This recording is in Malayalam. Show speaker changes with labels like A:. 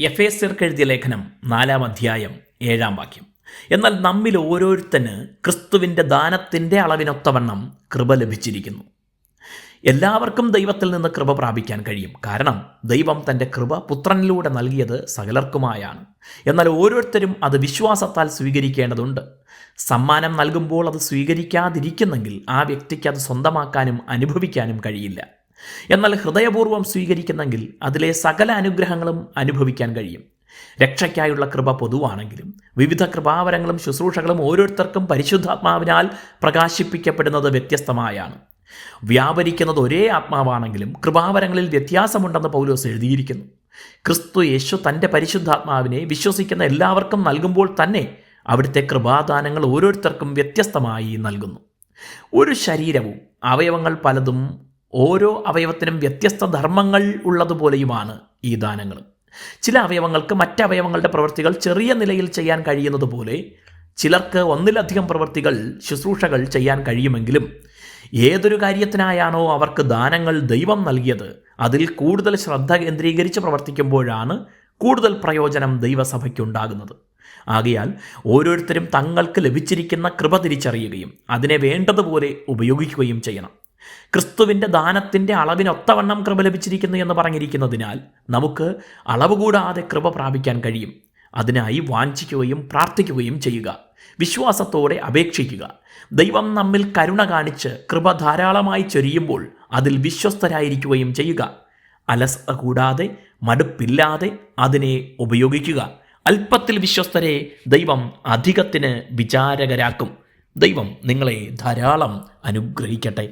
A: എഫ് എസ് എഴുതിയ ലേഖനം നാലാം അധ്യായം ഏഴാം വാക്യം. എന്നാൽ നമ്മിൽ ഓരോരുത്തന് ക്രിസ്തുവിന്റെ ദാനത്തിന്റെ അളവിനൊത്തവണ്ണം കൃപ ലഭിച്ചിരിക്കുന്നു. എല്ലാവർക്കും ദൈവത്തിൽ നിന്ന് കൃപ പ്രാപിക്കാൻ കഴിയും. കാരണം ദൈവം തന്റെ കൃപ പുത്രനിലൂടെ നൽകിയത് സകലർക്കുമായാണ്. എന്നാൽ ഓരോരുത്തരും അത് വിശ്വാസത്താൽ സ്വീകരിക്കേണ്ടതുണ്ട്. സമ്മാനം നൽകുമ്പോൾ അത് സ്വീകരിക്കാതിരിക്കുന്നെങ്കിൽ ആ വ്യക്തിക്ക് അത് സ്വന്തമാക്കാനും അനുഭവിക്കാനും കഴിയില്ല. എന്നാൽ ഹൃദയപൂർവം സ്വീകരിക്കുന്നെങ്കിൽ അതിലെ സകല അനുഗ്രഹങ്ങളും അനുഭവിക്കാൻ കഴിയും. രക്ഷയ്ക്കായുള്ള കൃപ പൊതുവാണെങ്കിലും വിവിധ കൃപാവരങ്ങളും ശുശ്രൂഷകളും ഓരോരുത്തർക്കും പരിശുദ്ധാത്മാവിനാൽ പ്രകാശിപ്പിക്കപ്പെടുന്നത് വ്യത്യസ്തമായാണ്. വ്യാപരിക്കുന്നത് ഒരേ ആത്മാവാണെങ്കിലും കൃപാവരങ്ങളിൽ വ്യത്യാസമുണ്ടെന്ന് പൗലോസ് എഴുതിയിരിക്കുന്നു. ക്രിസ്തു യേശു തന്റെ പരിശുദ്ധാത്മാവിനെ വിശ്വസിക്കുന്ന എല്ലാവർക്കും നൽകുമ്പോൾ തന്നെ അവിടുത്തെ കൃപാദാനങ്ങൾ ഓരോരുത്തർക്കും വ്യത്യസ്തമായി നൽകുന്നു. ഒരു ശരീരവും അവയവങ്ങൾ പലതും ഓരോ അവയവത്തിനും വ്യത്യസ്ത ധർമ്മങ്ങൾ ഉള്ളതുപോലെയുമാണ് ഈ ദാനങ്ങൾ. ചില അവയവങ്ങൾക്ക് മറ്റവയവങ്ങളുടെ പ്രവൃത്തികൾ ചെറിയ നിലയിൽ ചെയ്യാൻ കഴിയുന്നതുപോലെ ചിലർക്ക് ഒന്നിലധികം പ്രവൃത്തികൾ ശുശ്രൂഷകൾ ചെയ്യാൻ കഴിയുമെങ്കിലും ഏതൊരു കാര്യത്തിനായാണോ അവർക്ക് ദാനങ്ങൾ ദൈവം നൽകിയത് അതിൽ കൂടുതൽ ശ്രദ്ധ കേന്ദ്രീകരിച്ച് പ്രവർത്തിക്കുമ്പോഴാണ് കൂടുതൽ പ്രയോജനം ദൈവസഭയ്ക്കുണ്ടാകുന്നത്. ആകയാൽ ഓരോരുത്തരും തങ്ങൾക്ക് ലഭിച്ചിരിക്കുന്ന കൃപ തിരിച്ചറിയുകയും അതിനെ വേണ്ടതുപോലെ ഉപയോഗിക്കുകയും ചെയ്യണം. ക്രിസ്തുവിന്റെ ദാനത്തിന്റെ അളവിനൊത്തവണ്ണം കൃപ ലഭിച്ചിരിക്കുന്നു എന്ന് പറഞ്ഞിരിക്കുന്നതിനാൽ നമുക്ക് അളവ് കൂടാതെ കൃപ പ്രാപിക്കാൻ കഴിയും. അതിനായി വാഞ്ചിക്കുകയും പ്രാർത്ഥിക്കുകയും ചെയ്യുക. വിശ്വാസത്തോടെ അപേക്ഷിക്കുക. ദൈവം നമ്മിൽ കരുണ കാണിച്ച് കൃപ ധാരാളമായി ചൊരിയുമ്പോൾ അതിൽ വിശ്വസ്തരായിരിക്കുകയും ചെയ്യുക. അലസ കൂടാതെ മടുപ്പില്ലാതെ അതിനെ ഉപയോഗിക്കുക. അല്പത്തിൽ വിശ്വസ്തരെ ദൈവം അധികത്തിന് വിചാരകരാക്കും. ദൈവം നിങ്ങളെ ധാരാളം അനുഗ്രഹിക്കട്ടെ.